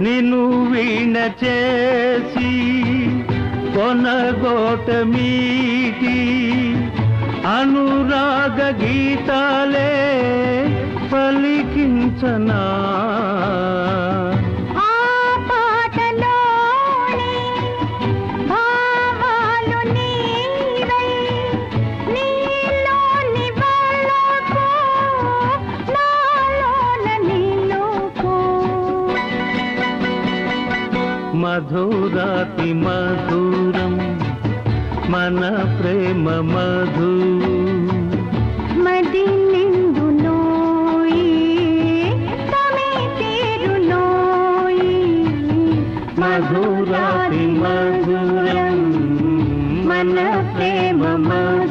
నిన్ను వీణ చేసి కొనగోట మీటి అనురాగ గీతాలే పలికించనా. మధురాతి మధురం మన ప్రేమ మధు మది మధురాతి మధురం మన ప్రేమ మధు